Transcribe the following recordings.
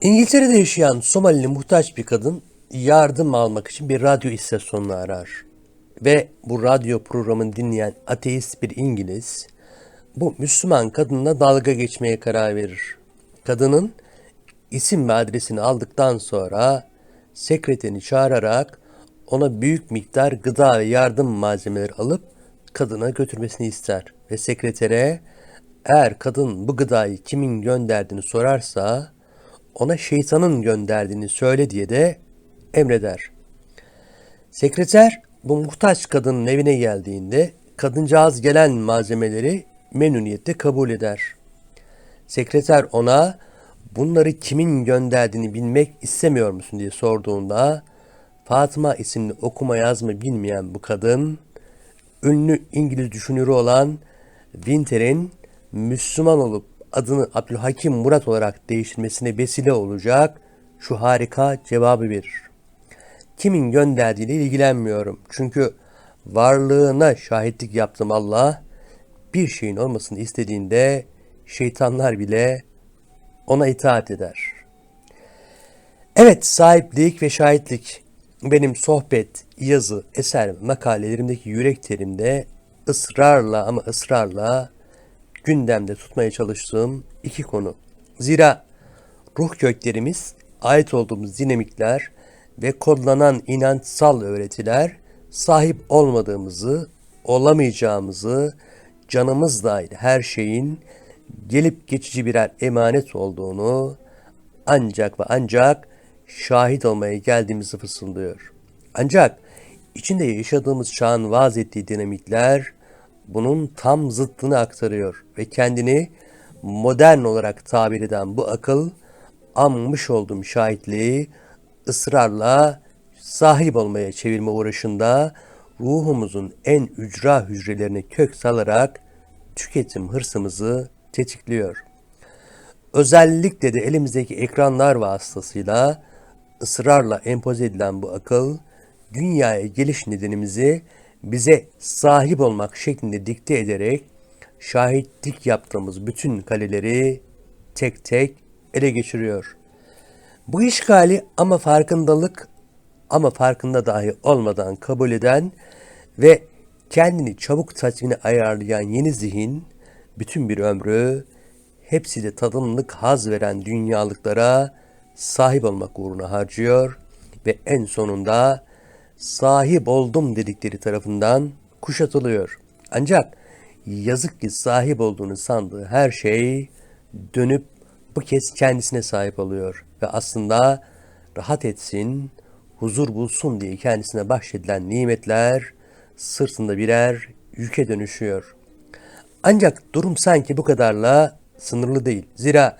İngiltere'de yaşayan Somalili muhtaç bir kadın yardım almak için bir radyo istasyonunu arar. Ve bu radyo programını dinleyen ateist bir İngiliz bu Müslüman kadınla dalga geçmeye karar verir. Kadının isim ve adresini aldıktan sonra sekreterini çağırarak ona büyük miktar gıda ve yardım malzemeleri alıp kadına götürmesini ister. Ve sekretere eğer kadın bu gıdayı kimin gönderdiğini sorarsa ona şeytanın gönderdiğini söyle diye de emreder. Sekreter bu muhtaç kadının evine geldiğinde kadıncağız gelen malzemeleri memnuniyetle kabul eder. Sekreter ona bunları kimin gönderdiğini bilmek istemiyor musun diye sorduğunda Fatıma isimli okuma yazma bilmeyen bu kadın ünlü İngiliz düşünürü olan Winter'in Müslüman olup adını Abdülhakim Murat olarak değiştirmesine vesile olacak şu harika cevabı verir. Kimin gönderdiğiyle ilgilenmiyorum. Çünkü varlığına şahitlik yaptım Allah. Bir şeyin olmasını istediğinde şeytanlar bile ona itaat eder. Evet, sahiplik ve şahitlik benim sohbet, yazı, eser, makalelerimdeki yürek terimde ısrarla ama ısrarla gündemde tutmaya çalıştığım iki konu. Zira ruh köklerimiz, ait olduğumuz dinamikler ve kodlanan inançsal öğretiler sahip olmadığımızı, olamayacağımızı, canımız dahil her şeyin gelip geçici birer emanet olduğunu ancak ve ancak şahit olmaya geldiğimizi fısıldıyor. Ancak içinde yaşadığımız çağın vaaz ettiği dinamikler bunun tam zıttını aktarıyor ve kendini modern olarak tabir eden bu akıl anmış olduğum şahitliği ısrarla sahip olmaya çevirme uğraşında ruhumuzun en ücra hücrelerine kök salarak tüketim hırsımızı tetikliyor. Özellikle de elimizdeki ekranlar vasıtasıyla ısrarla empoze edilen bu akıl, dünyaya geliş nedenimizi bize sahip olmak şeklinde dikte ederek şahitlik yaptığımız bütün kaleleri tek tek ele geçiriyor. Bu işgali ama farkındalık ama farkında dahi olmadan kabul eden ve kendini çabuk tatmine ayarlayan yeni zihin bütün bir ömrü hepsi de tadımlık haz veren dünyalıklara sahip olmak uğruna harcıyor ve en sonunda sahip oldum dedikleri tarafından kuşatılıyor. Ancak yazık ki sahip olduğunu sandığı her şey dönüp bu kez kendisine sahip oluyor ve aslında rahat etsin, huzur bulsun diye kendisine bahşedilen nimetler sırtında birer yüke dönüşüyor. Ancak durum sanki bu kadarla sınırlı değil. Zira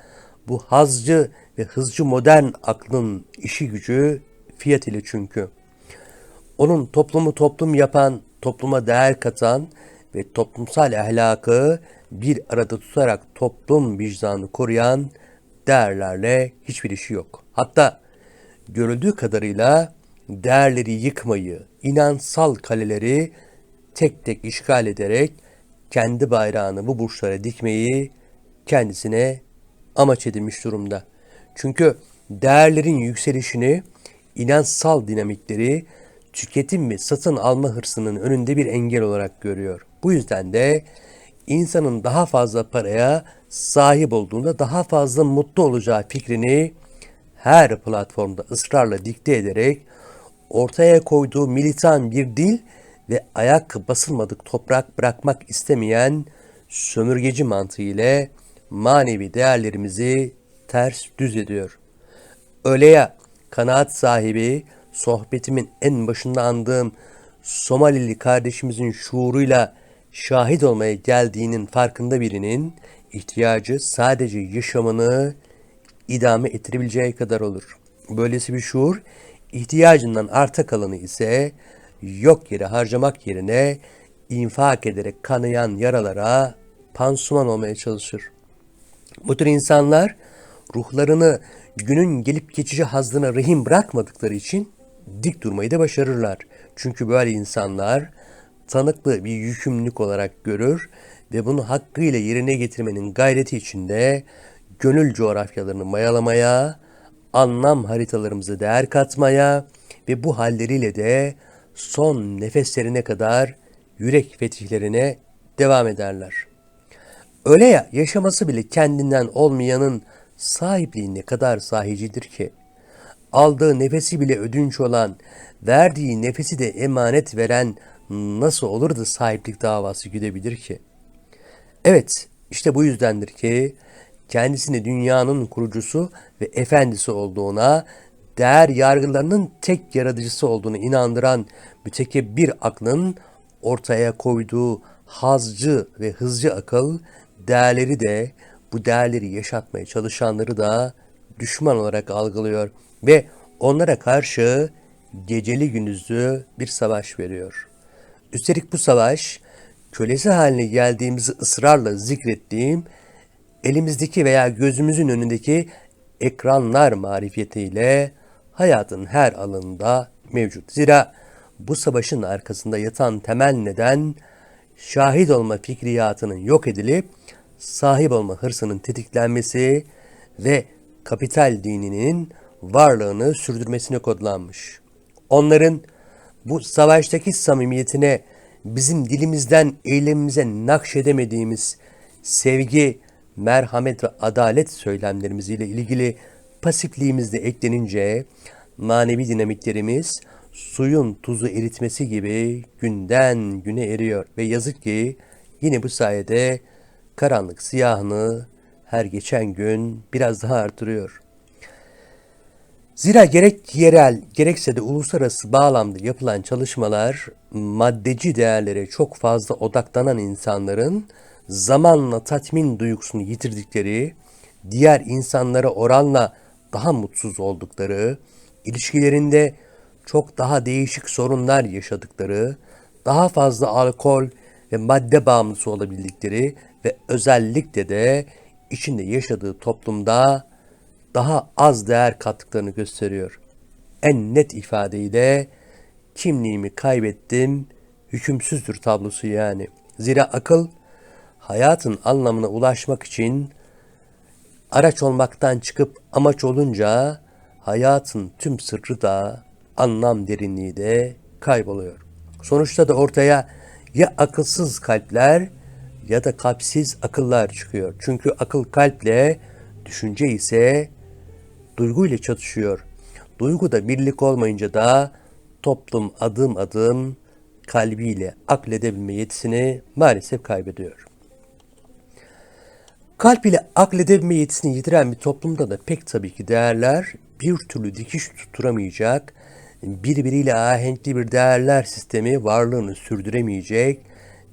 bu hazcı ve hızcı modern aklın işi gücü fiyat ile çünkü. Onun toplumu toplum yapan, topluma değer katan ve toplumsal ahlakı bir arada tutarak toplum vicdanı koruyan değerlerle hiçbir işi yok. Hatta görüldüğü kadarıyla değerleri yıkmayı, inansal kaleleri tek tek işgal ederek kendi bayrağını bu burçlara dikmeyi kendisine amaç edinmiş durumda. Çünkü değerlerin yükselişini, inansal dinamikleri tüketim ve satın alma hırsının önünde bir engel olarak görüyor. Bu yüzden de insanın daha fazla paraya sahip olduğunda daha fazla mutlu olacağı fikrini her platformda ısrarla dikte ederek ortaya koyduğu militan bir dil ve ayak basılmadık toprak bırakmak istemeyen sömürgeci mantığı ile manevi değerlerimizi ters düz ediyor. Öyle ya kanaat sahibi sohbetimin en başında andığım Somalili kardeşimizin şuuruyla şahit olmaya geldiğinin farkında birinin ihtiyacı sadece yaşamını idame ettirebileceği kadar olur. Böylesi bir şuur ihtiyacından arta kalanı ise yok yere harcamak yerine infak ederek kanayan yaralara pansuman olmaya çalışır. Bu tür insanlar ruhlarını günün gelip geçici hazdına rehin bırakmadıkları için dik durmayı da başarırlar. Çünkü böyle insanlar tanıklı bir yükümlülük olarak görür ve bunu hakkıyla yerine getirmenin gayreti içinde gönül coğrafyalarını mayalamaya, anlam haritalarımıza değer katmaya ve bu halleriyle de son nefeslerine kadar yürek fetihlerine devam ederler. Öyle ya yaşaması bile kendinden olmayanın sahipliği ne kadar sahicidir ki. Aldığı nefesi bile ödünç olan, verdiği nefesi de emanet veren nasıl olur da sahiplik davası güdebilir ki? Evet, işte bu yüzdendir ki kendisini dünyanın kurucusu ve efendisi olduğuna, değer yargılarının tek yaratıcısı olduğunu inandıran mütekebbir aklın ortaya koyduğu hazcı ve hızcı akıl değerleri de bu değerleri yaşatmaya çalışanları da düşman olarak algılıyor ve onlara karşı geceli gündüzlü bir savaş veriyor. Üstelik bu savaş kölesi haline geldiğimizi ısrarla zikrettiğim elimizdeki veya gözümüzün önündeki ekranlar marifetiyle hayatın her alanında mevcut. Zira bu savaşın arkasında yatan temel neden şahit olma fikriyatının yok edilip sahip olma hırsının tetiklenmesi ve kapital dininin varlığını sürdürmesine kodlanmış. Onların bu savaştaki samimiyetine bizim dilimizden eylemimize nakşedemediğimiz sevgi, merhamet ve adalet söylemlerimizle ilgili pasifliğimiz de eklenince manevi dinamiklerimiz suyun tuzu eritmesi gibi günden güne eriyor ve yazık ki yine bu sayede karanlık siyahını her geçen gün biraz daha artırıyor. Zira gerek yerel gerekse de uluslararası bağlamda yapılan çalışmalar maddeci değerlere çok fazla odaklanan insanların zamanla tatmin duygusunu yitirdikleri, diğer insanlara oranla daha mutsuz oldukları, ilişkilerinde çok daha değişik sorunlar yaşadıkları, daha fazla alkol ve madde bağımlısı olabildikleri ve özellikle de içinde yaşadığı toplumda daha az değer kattıklarını gösteriyor. En net ifadeyle kimliğimi kaybettim, hükümsüzdür tablosu yani. Zira akıl hayatın anlamına ulaşmak için araç olmaktan çıkıp amaç olunca hayatın tüm sırrı da anlam derinliği de kayboluyor. Sonuçta da ortaya ya akılsız kalpler ya da kalpsiz akıllar çıkıyor. Çünkü akıl kalple, düşünce ise duyguyla çatışıyor. Duygu da birlik olmayınca da toplum adım adım kalbiyle akledebilme yetisini maalesef kaybediyor. Kalp ile akledebilme yetisini yitiren bir toplumda da pek tabii ki değerler bir türlü dikiş tutturamayacak, birbiriyle ahenkli bir değerler sistemi varlığını sürdüremeyecek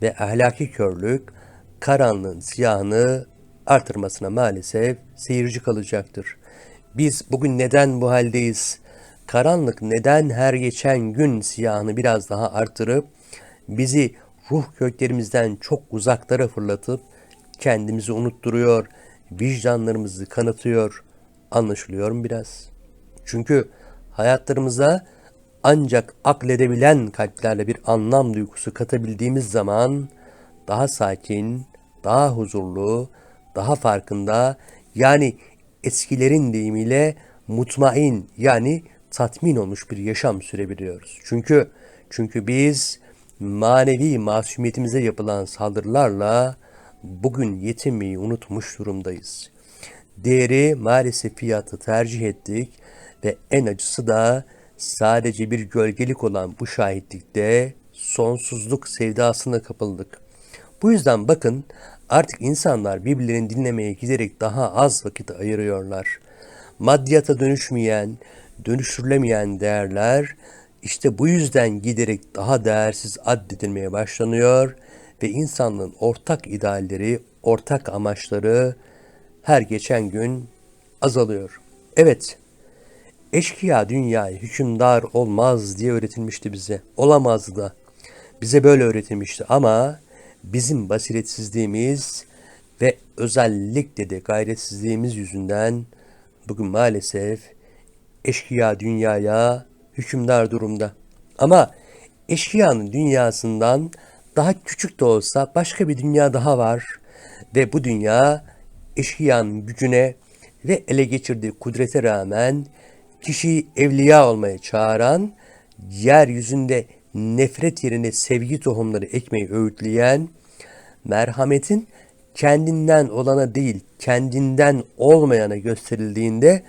ve ahlaki körlük karanlığın siyahını artırmasına maalesef seyirci kalacaktır. Biz bugün neden bu haldeyiz? Karanlık neden her geçen gün siyahını biraz daha artırıp bizi ruh köklerimizden çok uzaklara fırlatıp kendimizi unutturuyor, vicdanlarımızı kanatıyor. Anlaşılıyor mu biraz? Çünkü hayatlarımıza ancak akledebilen kalplerle bir anlam duygusu katabildiğimiz zaman daha sakin, daha huzurlu, daha farkında yani eskilerin deyimiyle mutmain yani tatmin olmuş bir yaşam sürebiliyoruz. Çünkü çünkü biz manevi masumiyetimize yapılan saldırılarla bugün yetinmeyi unutmuş durumdayız. Değeri maalesef fiyatı tercih ettik ve en acısı da sadece bir gölgelik olan bu şahitlikte sonsuzluk sevdasına kapıldık. Bu yüzden bakın artık insanlar birbirlerini dinlemeye giderek daha az vakit ayırıyorlar. Maddiyata dönüşmeyen, dönüştürülemeyen değerler işte bu yüzden giderek daha değersiz addedilmeye başlanıyor ve insanlığın ortak idealleri, ortak amaçları her geçen gün azalıyor. Evet, eşkıya dünyayı hükümdar olmaz diye öğretilmişti bize. Olamazdı da. Bize böyle öğretilmişti ama bizim basiretsizliğimiz ve özellikle de gayretsizliğimiz yüzünden bugün maalesef eşkıya dünyaya hükümdar durumda. Ama eşkıyanın dünyasından daha küçük de olsa başka bir dünya daha var ve bu dünya eşkıyanın gücüne ve ele geçirdiği kudrete rağmen kişiyi evliya olmaya çağıran, yeryüzünde nefret yerine sevgi tohumları ekmeği öğütleyen, merhametin kendinden olana değil, kendinden olmayana gösterildiğinde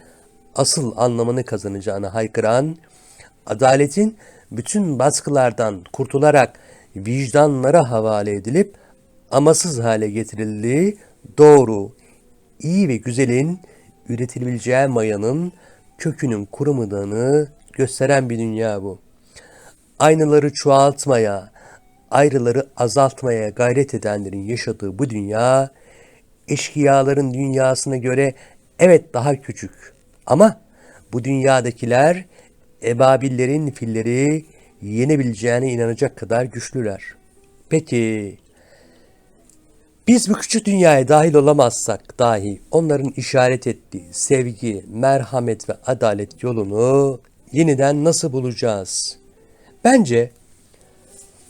asıl anlamını kazanacağını haykıran, adaletin bütün baskılardan kurtularak vicdanlara havale edilip amasız hale getirildiği doğru, iyi ve güzelin üretilebileceği mayanın kökünün kurumadığını gösteren bir dünya bu. Aynıları çoğaltmaya, ayrıları azaltmaya gayret edenlerin yaşadığı bu dünya, eşkıyaların dünyasına göre evet daha küçük ama bu dünyadakiler ebabillerin filleri yenebileceğine inanacak kadar güçlüler. Peki biz bu küçük dünyaya dahil olamazsak dahi onların işaret ettiği sevgi, merhamet ve adalet yolunu yeniden nasıl bulacağız? Bence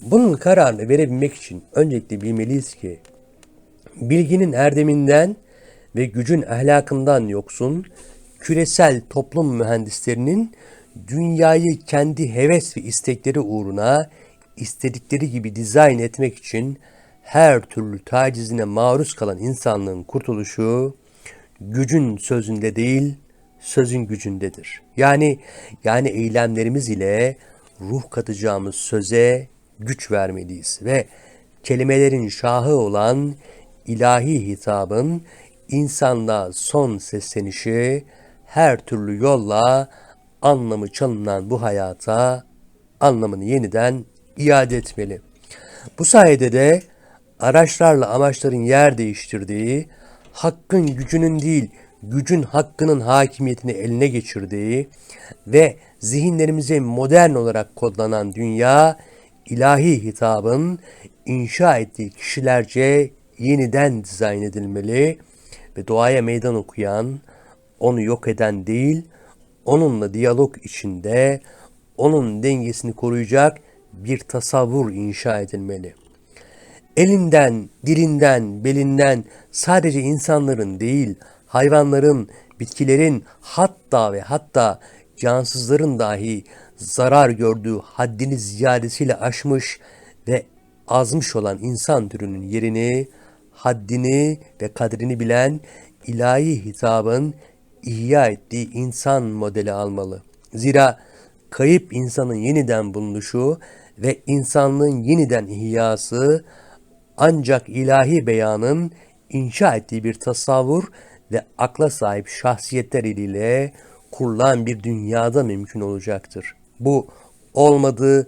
bunun kararını verebilmek için öncelikle bilmeliyiz ki bilginin erdeminden ve gücün ahlakından yoksun küresel toplum mühendislerinin dünyayı kendi heves ve istekleri uğruna istedikleri gibi dizayn etmek için her türlü tacizine maruz kalan insanlığın kurtuluşu gücün sözünde değil, sözün gücündedir. Yani yani eylemlerimiz ile ruh katacağımız söze güç vermeliyiz ve kelimelerin şahı olan ilahi hitabın insanlığa son seslenişi her türlü yolla anlamı çalınan bu hayata anlamını yeniden iade etmeli. Bu sayede de araçlarla amaçların yer değiştirdiği, hakkın gücünün değil, gücün hakkının hakimiyetini eline geçirdiği ve zihinlerimize modern olarak kodlanan dünya, ilahi hitabın inşa ettiği kişilerce yeniden dizayn edilmeli ve doğaya meydan okuyan, onu yok eden değil, onunla diyalog içinde onun dengesini koruyacak bir tasavvur inşa edilmeli. Elinden, dilinden, belinden sadece insanların değil, hayvanların, bitkilerin, hatta ve hatta cansızların dahi zarar gördüğü haddini ziyadesiyle aşmış ve azmış olan insan türünün yerini, haddini ve kadrini bilen ilahi hitabın ihya ettiği insan modeli almalı. Zira kayıp insanın yeniden bulunuşu ve insanlığın yeniden ihyası ancak ilahi beyanın inşa ettiği bir tasavvur ve akla sahip şahsiyetler ile kurulan bir dünyada mümkün olacaktır. Bu olmadığı,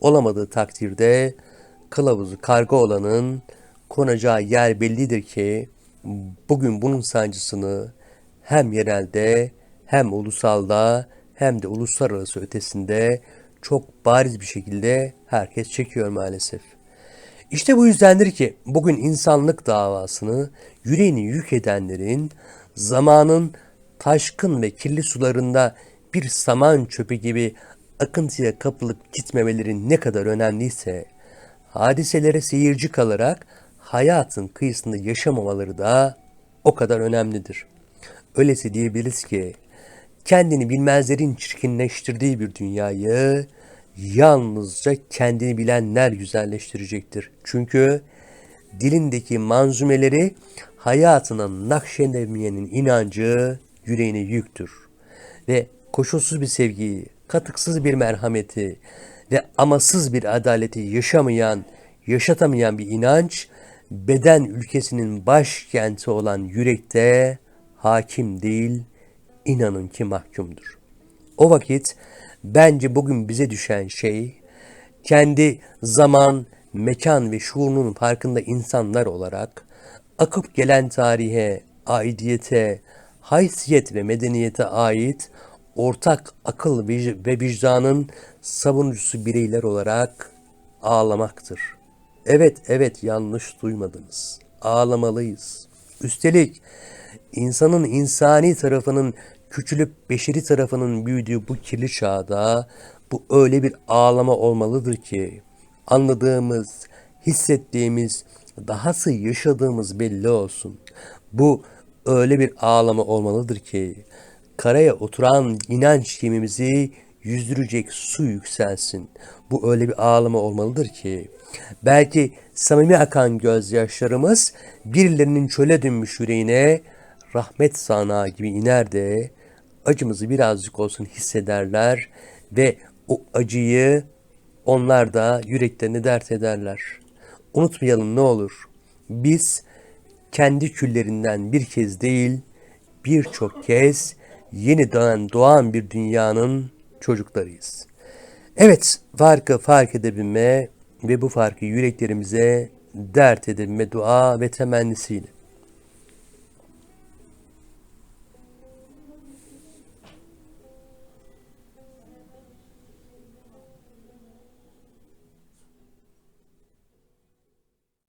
olamadığı takdirde kılavuzu karga olanın konacağı yer bellidir ki bugün bunun sancısını hem yerelde hem ulusalda hem de uluslararası ötesinde çok bariz bir şekilde herkes çekiyor maalesef. İşte bu yüzdendir ki bugün insanlık davasını yüreğini yük edenlerin zamanın taşkın ve kirli sularında bir saman çöpü gibi akıntıya kapılıp gitmemeleri ne kadar önemliyse, hadiselere seyirci kalarak hayatın kıyısında yaşamamaları da o kadar önemlidir. Öylesi diyebiliriz ki, kendini bilmezlerin çirkinleştirdiği bir dünyayı yalnızca kendini bilenler güzelleştirecektir. Çünkü dilindeki manzumeleri hayatına nakşedemeyenin inancı yüreğine yüktür. Ve koşulsuz bir sevgiyi, katıksız bir merhameti ve amasız bir adaleti yaşamayan, yaşatamayan bir inanç, beden ülkesinin başkenti olan yürekte hakim değil, inanın ki mahkumdur. O vakit bence bugün bize düşen şey, kendi zaman, mekan ve şuurunun farkında insanlar olarak akıp gelen tarihe, aidiyete, haysiyet ve medeniyete ait ortak akıl ve vicdanın savunucusu bireyler olarak ağlamaktır. Evet, evet yanlış duymadınız. Ağlamalıyız. Üstelik insanın insani tarafının küçülüp beşeri tarafının büyüdüğü bu kirli çağda bu öyle bir ağlama olmalıdır ki anladığımız, hissettiğimiz, dahası yaşadığımız belli olsun. Bu öyle bir ağlama olmalıdır ki karaya oturan inanç gemimizi yüzdürecek su yükselsin. Bu öyle bir ağlama olmalıdır ki belki samimi akan gözyaşlarımız birilerinin çöle dönmüş yüreğine rahmet sanağı gibi iner de acımızı birazcık olsun hissederler ve o acıyı onlar da yüreklerini dert ederler. Unutmayalım ne olur. Biz kendi küllerinden bir kez değil birçok kez yeniden doğan bir dünyanın çocuklarıyız. Evet, farkı fark edebilme ve bu farkı yüreklerimize dert edebilme dua ve temennisiyle.